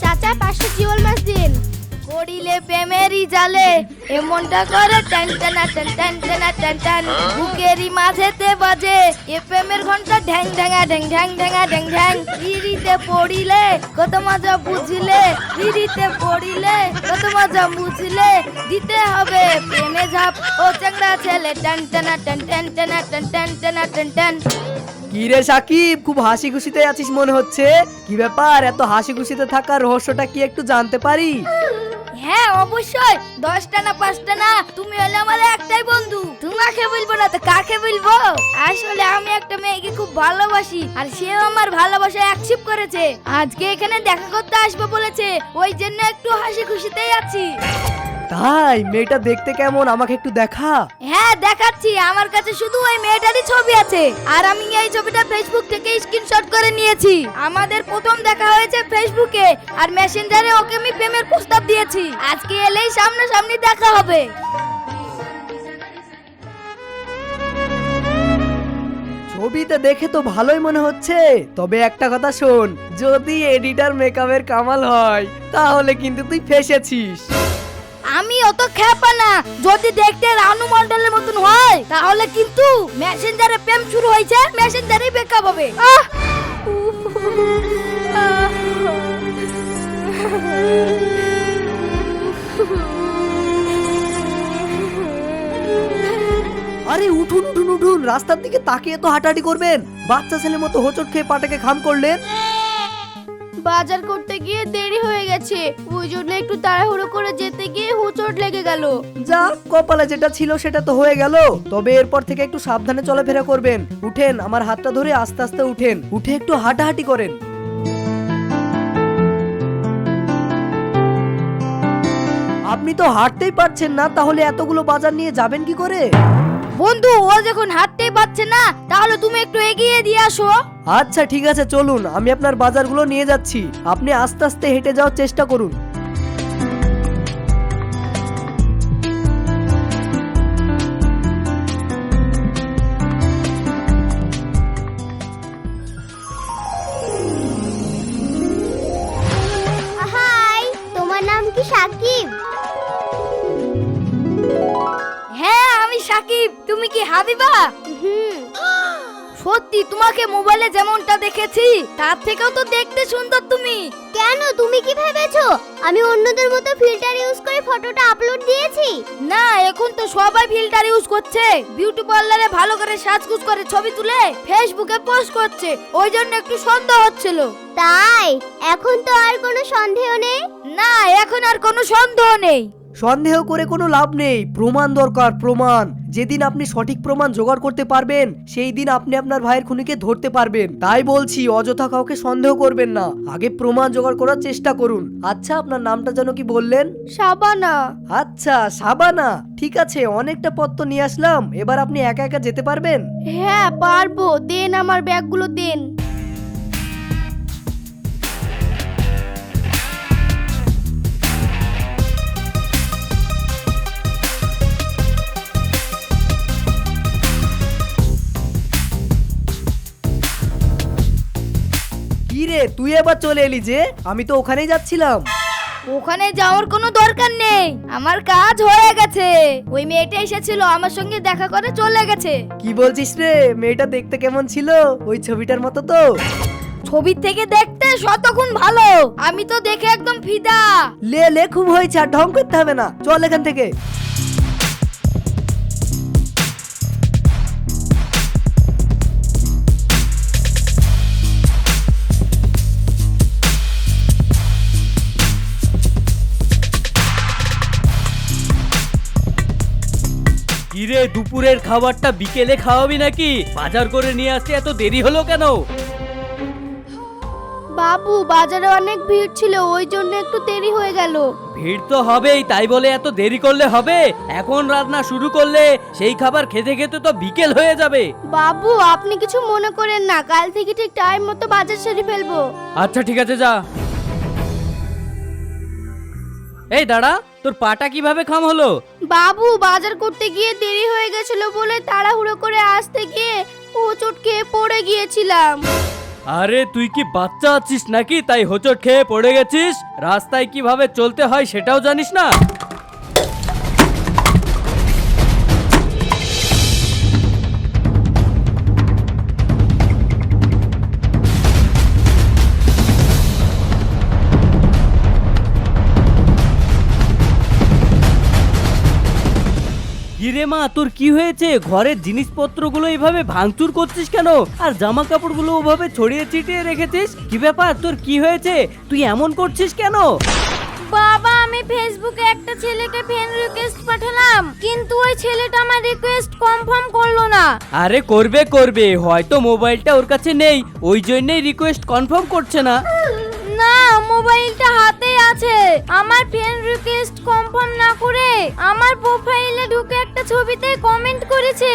চাচা পাশে জিওল মাছ দিন। করিলে প্রেমেরই জালে, এমনটা করে টান টানা টান টান টানা টান টান। বুকেরই মাঝেতে বাজে, এ প্রেমের ঘণ্টা ঢ্যাং ঢ্যাঙা ঢ্যাং ঢ্যাং ঢ্যাঙা ঢ্যাং ঢ্যাং। পিড়িতে পড়িলে কত মজা বুঝিলে পিড়িতে পড়িলে কত মজা বুঝিলে। দিতে হবে প্রেমে ঝাপ, ও চাংড়া ছেলে, টান টানা টান টান টেনা টান টান টানা টান টান। কি রে সাকিব? খুব হাসি খুশিতে আছিস মনে হচ্ছে? কি ব্যাপার? এত হাসি খুশিতে থাকার রহস্যটা কি একটু জানতে পারি? হ্যাঁ অবশ্যই। দশটা না পাঁচটা না, তুমি হলে আমার একটাই বন্ধু। তোমাকে বলব না তো কাকে বলব? আসলে আমি একটা মেয়েকে খুব ভালোবাসি, আর সেও আমার ভালোবাসা অ্যাকসেপ্ট করেছে। আজকে এখানে দেখা করতে আসবে বলেছে, ওই জন্য একটু হাসি খুশিতেই আছি। তাই মেয়েটা দেখতে কেমন? আমাকে একটু দেখা। হ্যাঁ দেখাচ্ছি। আমার কাছে শুধু ওই মেয়েটারই ছবি আছে। আর আমি এই ছবিটা ফেসবুক থেকে স্ক্রিনশট করে নিয়েছি। আমাদের প্রথম দেখা হয়েছে ফেসবুকে আর মেসেঞ্জারে ওকে আমি প্রেমের প্রস্তাব দিয়েছি। আজকে এলেই সামনাসামনি দেখা হবে। ছবিতে দেখে তো ভালোই মনে হচ্ছে। তবে একটা কথা শোন যদি এডিটার মেকআপের কামাল হয় তাহলে কিন্তু তুই ফেসেছিস। আমি অত খেপা না। যদি দেখতে রানু মন্ডলের মতন হয় তাহলে কিন্তু মেসেঞ্জারে প্রেম শুরু হয়েছে মেসেঞ্জারে বেকআপ হবে। আহ! আরে উঠুন উঠুন উঠুন রাস্তার দিকে তাকিয়ে তো হাঁটাহাঁটি করবেন। বাচ্চা ছেলের মতো হোঁচট খেয়ে পাটাকে খাম করলেন। বাজার করতে গিয়ে দেরি হয়ে গেছে। ওই জন্য একটু তাড়াহুড়ো করে যেতে গিয়ে হুচট লেগে গেল। যা কপালে যেটা ছিল সেটা তো হয়ে গেল। তবে এরপর থেকে একটু সাবধানে চলাফেরা করবেন। উঠেন, আমার হাতটা ধরে আস্তে আস্তে উঠেন। উঠে একটু হাঁটাহাঁটি করেন। আপনি তো হাঁটতেই পারছেন না, তাহলে এতগুলো বাজার নিয়ে যাবেন কি করে? বন্ধু, ও যখন হাঁটতেই পারছে না, তাহলে তুমি একটু এগিয়ে দিয়ে আসো। আচ্ছা ঠিক আছে, চলুন, আমি আপনার বাজারগুলো নিয়ে যাচ্ছি। আপনি আস্তে আস্তে হেঁটে যাওয়ার চেষ্টা করুন। হাবিবা? সত্যি তোমাকে মোবাইলে যেমনটা দেখেছি তার থেকেও তো দেখতে সুন্দর তুমি। কেন? তুমি কি ভেবেছো? আমি অন্যদের মতো ফিল্টার ইউজ করে ফটোটা আপলোড দিয়েছি? না এখন তো সবাই ফিল্টার ইউজ করছে। বিউটি পার্লারে ভালো করে সাজগুজ করে ছবি তুলে ফেসবুকে পোস্ট করছে। ওই জন্য একটু সন্দেহ হচ্ছিল। তাই? এখন তো আর কোনো সন্দেহ নেই? না এখন আর কোনো সন্দেহ নেই। সন্দেহ করে কোনো লাভ নেই। প্রমাণ দরকার প্রমাণ। যেদিন আপনি সঠিক প্রমাণ জোগাড় করতে পারবেন সেই দিন আপনি আপনার ভাইয়ের খুনিকে ধরতে পারবেন। তাই বলছি অযথা কাউকে সন্দেহ করবেন না। আগে প্রমাণ জোগাড় করার চেষ্টা করুন। আচ্ছা আপনার নামটা যেন কি বললেন? সাবানা। আচ্ছা সাবানা। ঠিক আছে অনেকটা পথ তো নিয়ে আসলাম। এবার আপনি একা একা যেতে পারবেন? হ্যাঁ পারব। দেন আমার ব্যাগগুলো দেন। তুই এবার চলে এলি যে আমি তো ওখানেই যাচ্ছিলাম। ওখানে যাওয়ার কোনো দরকার নেই। আমার কাজ হয়ে গেছে। ওই মেয়েটা এসেছিল আমার সঙ্গে দেখা করে চলে গেছে। কি বলছিস রে? মেয়েটা দেখতে কেমন ছিল? ওই ছবিটার মতো তো। ছবি থেকে দেখতে শতগুণ ভালো। আমি তো দেখে একদম ফিদা। লে লে খুব হয়েছে আর ঢং করতে হবে না। চল এখান থেকে। কিরে দুপুরের খাবারটা বিকেলে খাওয়াবি নাকি? বাজার করে নিয়ে আসতে এত দেরি হলো কেন? বাবু বাজারে অনেক ভিড় ছিল ওই জন্য একটু দেরি হয়ে গেল। ভিড় তো হবেই তাই বলে এত দেরি করলে হবে? এখন রান্না শুরু করলে সেই খাবার খেতে খেতে তো বিকেল হয়ে যাবে। বাবু আপনি কিছু মনে করেন না কাল থেকে ঠিক টাইম মতো বাজার সেরে ফেলব। আচ্ছা ঠিক আছে যা। এই দাঁড়া তোর পাটা কীভাবে খাম হলো? বাবু বাজার করতে গিয়ে দেরি হয়ে গেছিল বলে তাড়াহুড়ো করে আসতে গিয়ে হোঁচট খেয়ে পড়ে গিয়েছিলাম। আরে তুই কি বাচ্চা আছিস নাকি? তাই হোঁচট খেয়ে পড়ে গেছিস? রাস্তায় কীভাবে চলতে হয় সেটাও জানিস না? মা তোর কি হয়েছে? ঘরের জিনিসপত্রগুলো এইভাবে ভাঙচুর করছিস কেন? আর জামা কাপড়গুলো ওভাবে ছড়িয়ে ছিটিয়ে রেখেছিস? কি ব্যাপার? তোর কি হয়েছে? তুই এমন করছিস কেন? বাবা আমি ফেসবুকে একটা ছেলেকে ফ্রেন্ড রিকোয়েস্ট পাঠালাম কিন্তু ওই ছেলেটা আমার রিকোয়েস্ট কনফার্ম করল না। আরে করবে করবে। হয়তো মোবাইলটা ওর কাছে নেই ওই জন্যই রিকোয়েস্ট কনফার্ম করছে না। মোবাইলটা হাতেই আছে। আমার ফ্রেন্ড রিকোয়েস্ট কনফার্ম না করে আমার প্রোফাইলে ঢুকে একটা ছবিতে কমেন্ট করেছে।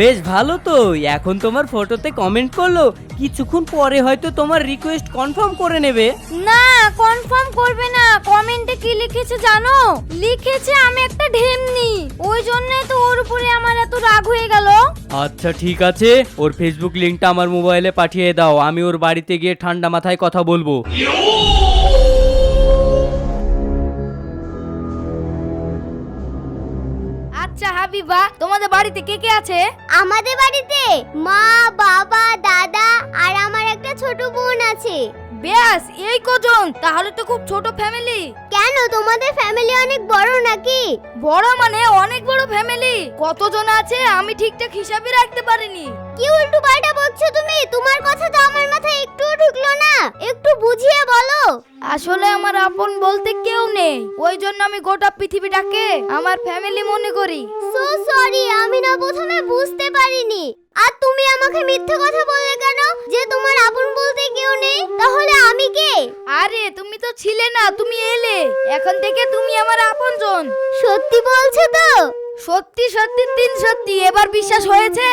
বেশ ভালো তো এখন তোমার ফটোতে কমেন্ট করল কিছুক্ষণ পরে হয়তো তোমার রিকোয়েস্ট কনফার্ম করে নেবে। না কনফার্ম করবে না। কমেন্টে কি লিখেছে জানো? লিখেছে আমি একটা ঢেমনি। ওই জন্যই তো ওর উপরে আমার এত রাগ হয়ে গেল। আচ্ছা ঠিক আছে। ওর ফেসবুক লিংকটা আমার মোবাইলে পাঠিয়ে দাও। আমি ওর বাড়িতে গিয়ে ঠান্ডা মাথায় কথা বলব। তোমাদের বাড়িতে কে কে আছে? আমাদের বাড়িতে মা বাবা দাদা আর আমার একটা ছোট বোন আছে। ব্যাস এই কজন। তাহলে তো খুব ছোট ফ্যামিলি কেন তোমাদের ফ্যামিলি অনেক বড় নাকি? বড় মানে অনেক বড় ফ্যামিলি কতজন আছে আমি ঠিকঠাক হিসাবে রাখতে পারিনি। কি উল্টো পাল্টা বলছো তুমি? তোমার কথা তো আমার মাথায় একটুও ঢুকলো না। একটু বুঝিয়ে বলো। আসলে আমার আপন বলতে কেউ নেই। ওই জন্য আমি গোটা পৃথিবীটাকে আমার ফ্যামিলি মনে করি। সো সরি আমি না প্রথমে বুঝতে পারিনি। আর তুমি আমাকে মিথ্যে কথা বললে কেন? যে তোমার আপন বলতে কেউ নেই তাহলে আমি কে? আরে তুমি তো ছিলে না তুমি এলে। এখন থেকে তুমি আমার আপনজন। সত্যি বলছো তো? সত্যি সত্যি তিন সত্যি এবার বিশ্বাস হয়েছে?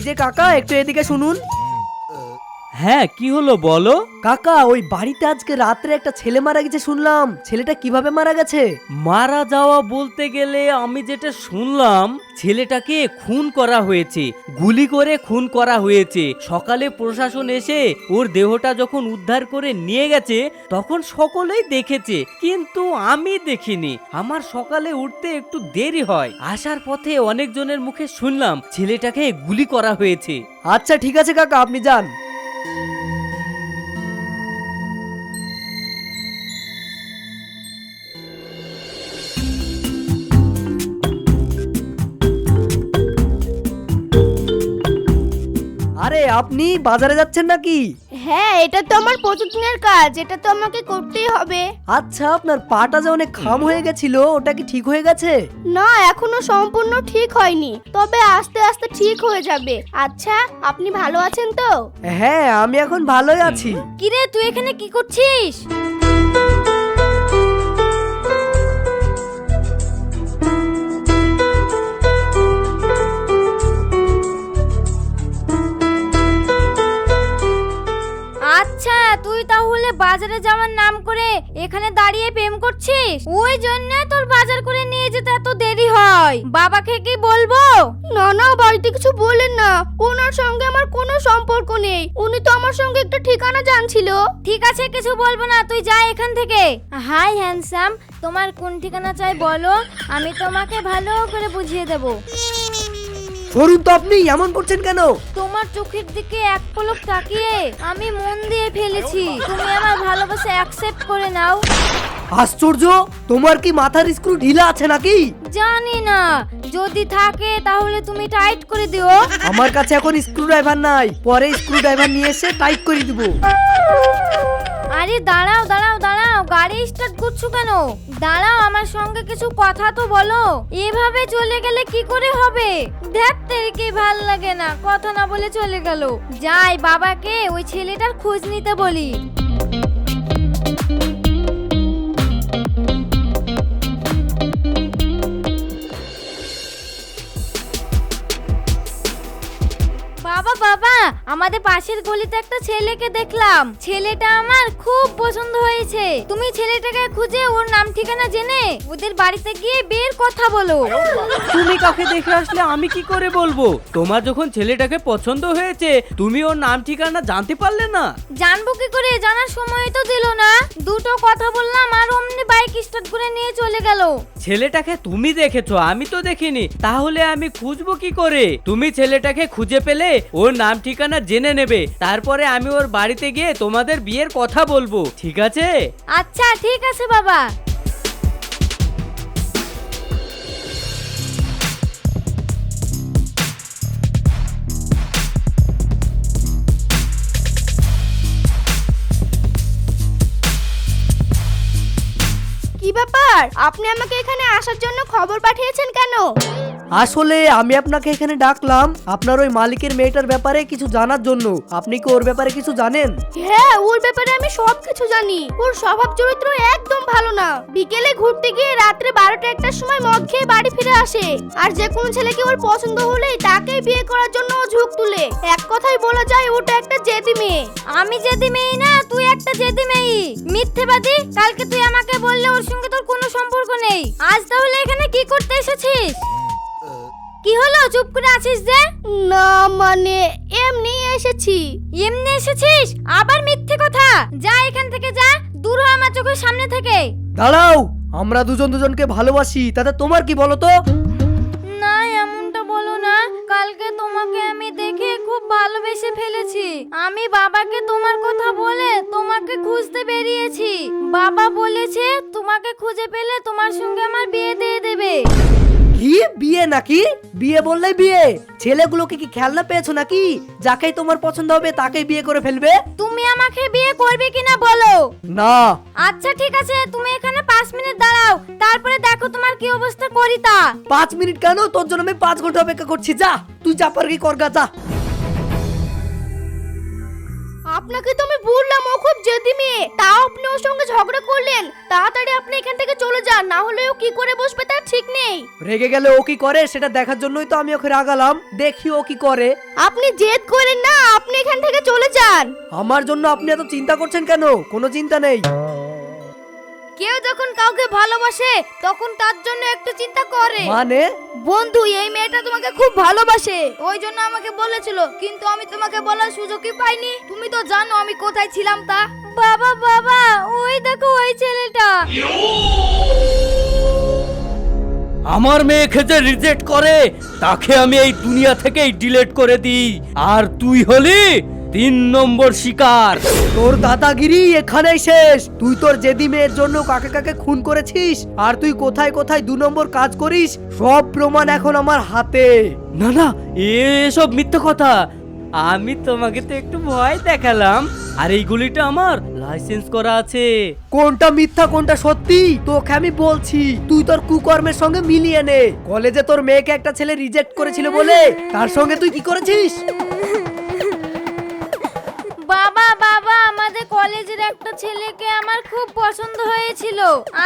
এই যে কাকা একটু এদিকে শুনুন। হ্যাঁ কি হলো বলো? কাকা ওই বাড়িতে আজকে রাত্রে একটা ছেলে মারা গেছে শুনলাম। ছেলেটা কীভাবে মারা গেছে? মারা যাওয়া বলতে গেলে আমি যেটা শুনলাম ছেলেটাকে খুন করা হয়েছে গুলি করে খুন করা হয়েছে। সকালে প্রশাসন এসে ওর দেহটা যখন উদ্ধার করে নিয়ে গেছে তখন সকলেই দেখেছে কিন্তু আমি দেখিনি। আমার সকালে উঠতে একটু দেরি হয়। আসার পথে অনেকজনের মুখে শুনলাম ছেলেটাকে গুলি করা হয়েছে। আচ্ছা ঠিক আছে কাকা আপনি যান। আপনি বাজারে যাচ্ছেন নাকি? হ্যাঁ এটা তো আমার প্রতিদিনের কাজ এটা তো আমাকে করতেই হবে। আচ্ছা আপনার পাটা যে অনেক খাম হয়ে গেছিল ওটা কি ঠিক হয়ে গেছে? না এখনও সম্পূর্ণ ঠিক হয়নি তবে আস্তে আস্তে ঠিক হয়ে যাবে। আচ্ছা আপনি ভালো আছেন তো? হ্যাঁ আমি এখন ভালোই আছি। কিরে তুই এখানে কি করছিস? আচ্ছা তুই তাহলে বাজারে যাওয়ার নাম করে এখানে দাঁড়িয়ে প্রেম করছিস? ওই জন্য তোর বাজার করে নিয়ে যেতে এত দেরি হয়। বাবাকে কি বলব? না না বাড়িতে কিছু বলেন না। ওনার সঙ্গে আমার কোনো সম্পর্ক নেই। উনি তো আমার সঙ্গে একটা ঠিকানা জানছিল। ঠিক আছে কিছু বলব না তুই যা এখান থেকে। হাই হ্যান্ডসাম তোমার কোন ঠিকানা চাই বলো? আমি তোমাকে ভালো করে বুঝিয়ে দেব। সরুন তো আপনি এমন করছেন কেন? তোমার চোখের দিকে এক পলক তাকিয়ে আমি মন দিয়ে ফেলেছি। তুমি আমার ভালোবাসা অ্যাকসেপ্ট করে নাও। আশ্চর্য তোমার কি মাথার স্ক্রু ঢিলা আছে নাকি? জানি না। যদি থাকে তাহলে তুমি টাইট করে দিও। আমার কাছে এখন স্ক্রু ড্রাইভার নাই। পরে স্ক্রু ড্রাইভার নিয়ে এসে টাইট করে দিব। আরে দাঁড়াও দাঁড়াও দাঁড়াও, গাড়ি স্টার্ট করছ কেন? দাঁড়াও, আমার সঙ্গে কিছু কথা তো বলো। এভাবে চলে গেলে কি করে হবে? দেখতে ভালো লাগে না। কথা না বলে চলে গেল। যাই, বাবাকে ওই ছেলেটার খোঁজ নিতে বলি। আমাদের পাশের গলিতে একটা ছেলেকে দেখলাম। ছেলেটা আমার খুব পছন্দ হয়েছে। তুমি ছেলেটাকে খুঁজে ওর নাম ঠিকানা জেনে ওদের বাড়িতে গিয়ে বিয়ের কথা বলো। তুমি কাকে দেখে আসলে আমি কি করে বলব? তোমার যখন ছেলেটাকে পছন্দ হয়েছে তুমি ওর নাম ঠিকানা জানতে পারলে না? জানব কি করে? জানার সময় তো দিল না। দুটো কথা বললাম আর অমনি বাইক স্টার্ট করে নিয়ে চলে গেল। ছেলেটাকে তুমি দেখেছ আমি তো দেখিনি। তাহলে আমি খুঁজবো কি করে? তুমি ছেলেটাকে খুঁজে পেলে ওর নাম ঠিকানা জেনে নেবে। তারপরে আমি ওর বাড়িতে গিয়ে তোমাদের বিয়ের কথা বলব, ঠিক আছে? আচ্ছা ঠিক আছে বাবা। কি ব্যাপার? আপনি আমাকে এখানে আসার জন্য খবর পাঠিয়েছেন কেন? আসলে আমি আপনাকে এখানে ডাকলাম আপনার ওই মালিকের মেয়েটার ব্যাপারে কিছু জানার জন্য। আপনি কি ওর ব্যাপারে কিছু জানেন? হ্যাঁ ওর ব্যাপারে আমি সব কিছু জানি। ওর স্বভাব চরিত্র একদম ভালো না। বিকেলে ঘুরতে গিয়ে রাত্রে বারোটা একটার সময় মদ খেয়ে বাড়ি ফিরে আসে। আর যে কোনো ছেলেকে ওর পছন্দ হলেই তাকেই বিয়ে করার জন্য ও ঝুঁক তুলে। এক কথাই বলা যায় ওটা একটা জেদি মেয়ে। আমি জেদি মেয়ে না, তুই একটা জেদি মেয়ে মিথ্যেবাদী? কালকে তুই আমাকে বললে ওর সঙ্গে তোর কোনো সম্পর্ক নেই। আজ তাহলে এখানে কি করতে এসেছিস? কি হলো? চুপ করে আছিস যে? না মানে এমনি এসেছি। এমনি এসেছিস? আবার মিথ্যে কথা? যা এখান থেকে যা দূর হ আমার চোখের সামনে থেকে। দাঁড়াও আমরা দুজন দুজনকে ভালোবাসি তাতে তোমার কি বলো তো? না এমনটা বলো না। কালকে তোমাকে আমি দেখে খুব ভালোবেসে ফেলেছি। আমি বাবাকে তোমার কথা বলে তোমাকে খুঁজতে বেরিয়েছি। বাবা বলেছে তোমাকে খুঁজে পেলে তোমার সঙ্গে আমার বিয়ে দিয়ে দেবে। কি বিয়ে নাকি? বিয়ে বললেই বিয়ে। ছেলেগুলোকে কি খেলনা পেয়েছ নাকি? যাকেই তোমার পছন্দ হবে তাকেই বিয়ে করে ফেলবে। তুমি আমাকে বিয়ে করবে কিনা বলো? না। আচ্ছা ঠিক আছে তুমি এখানে পাঁচ মিনিট দাঁড়াও। তারপরে দেখো তোমার কি অবস্থা করি তা পাঁচ মিনিট কেন? তোর জন্য আমি পাঁচ ঘণ্টা অপেক্ষা করছি। যা তুই যা পারবি করগা যা। আপনাকে তো আমি বললাম ও খুব জেদি মেয়ে। তাও আপনি ওর সঙ্গে ঝগড়া করলেন। তাড়াতাড়ি আপনি এখান থেকে চলে যান না হলে ও কি করে বসবে তার ঠিক নেই। রেগে গেলে ও কি করে? সেটা দেখার জন্যই তো আমি ওকে রাগালাম। দেখি ও কি করে। আপনি জেদ করেন না আপনি এখান থেকে চলে যান। আমার জন্য আপনি এত চিন্তা করছেন কেন? কোনো চিন্তা নেই। কেউ যখন কাউকে ভালোবাসে তখন তার জন্য একটু চিন্তা করে। মানে? বন্ধু এই মেয়েটা তোমাকে খুব ভালোবাসে। ওই জন্য আমাকে বলেছিল কিন্তু আমি তোমাকে বলার সুযোগই পাইনি। তুমি তো জানো আমি কোথায় ছিলাম তা। বাবা বাবা ওই দেখো ওই ছেলেটা। আমার মেয়েকে যে রিজেক্ট করে তাকে আমি এই দুনিয়া থেকেই ডিলিট করে দিই। আর তুই হলি তিন নম্বর শিকার। তোর দাদাগিরি এখানেই শেষ। তুই তোর জেদি মেয়ের জন্য কাকে কাকে খুন করেছিস? আর তুই কোথায় কোথায় দু নম্বর কাজ করিস? সব প্রমাণ এখন আমার হাতে। না না এসব মিথ্যে কথা। আমি তোমাকে তো একটু ভয় দেখালাম। আর এই গুলিটা আমার লাইসেন্স করা আছে। কোনটা মিথ্যা কোনটা সত্যি তোকে আমি বলছি। তুই তোর কুকর্মের সঙ্গে মিলিয়ে নে। কলেজে তোর মেয়েকে একটা ছেলে রিজেক্ট করেছিল বলে? তার সঙ্গে তুই কি করেছিস? ছেলেকে আমার খুব পছন্দ হয়েছিল।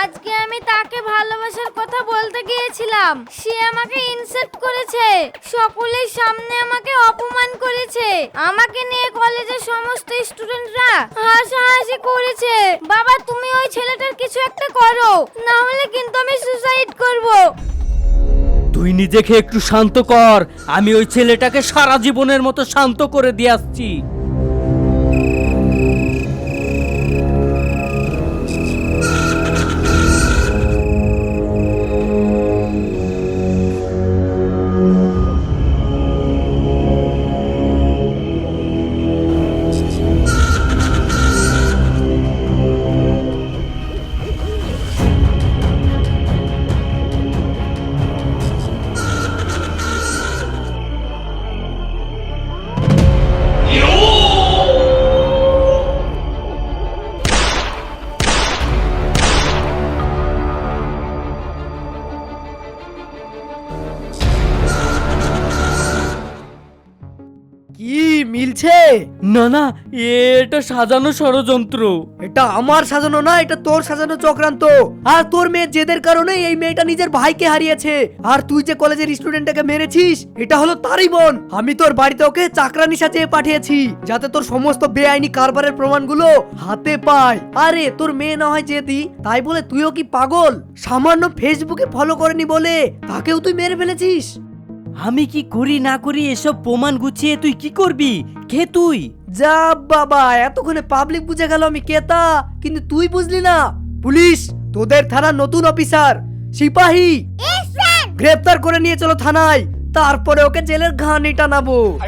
আজকে আমি তাকে ভালোবাসার কথা বলতে গিয়েছিলাম। সে আমাকে ইনসাল্ট করেছে। সকলের সামনে আমাকে অপমান করেছে। আমাকে নিয়ে কলেজের সমস্ত স্টুডেন্টরা হাসাহাসি করেছে। বাবা, তুমি ওই ছেলেটার কিছু একটা করো। না হলে কিন্তু আমি সুসাইড করব। তুই নিজেকে একটু শান্ত কর। আমি ওই ছেলেটাকে সারা জীবনের মতো শান্ত করে দিয়ে আসছি। মিলছে না না এটা সাজানো ষড়যন্ত্র। এটা আমার সাজানো না এটা তোর সাজানো চক্রান্ত। আর তোর মেয়ে জেদের কারণে এই মেয়েটা নিজের ভাইকে হারিয়েছে। আর তুই যে কলেজের স্টুডেন্টটাকে মেরেছিস এটা হলো তারই বোন আমি তোর বাড়িতে ওকে চাকরানি সাজিয়ে পাঠিয়েছি যাতে তোর সমস্ত বেআইনি কারবারের প্রমাণগুলো হাতে পায়। আরে তোর মেয়ে না হয় জেদি তাই বলে তুইও কি পাগল? সামান্য ফেসবুকে ফলো করেনি বলে তাকেও তুই মেরে ফেলেছিস? আমি কি করি না করি এসব প্রমাণ গুছিয়ে তুই কি করবি? কে তুই? যা বাবা এতক্ষণে পাবলিক বুঝে গেল আমি কেতা কিন্তু তুই বুঝলি না। পুলিশ তোদের থানার নতুন অফিসার সিপাহী। গ্রেপ্তার করে নিয়ে চলো থানায় তারপরে ওকে জেলের ঘানি টানাবো।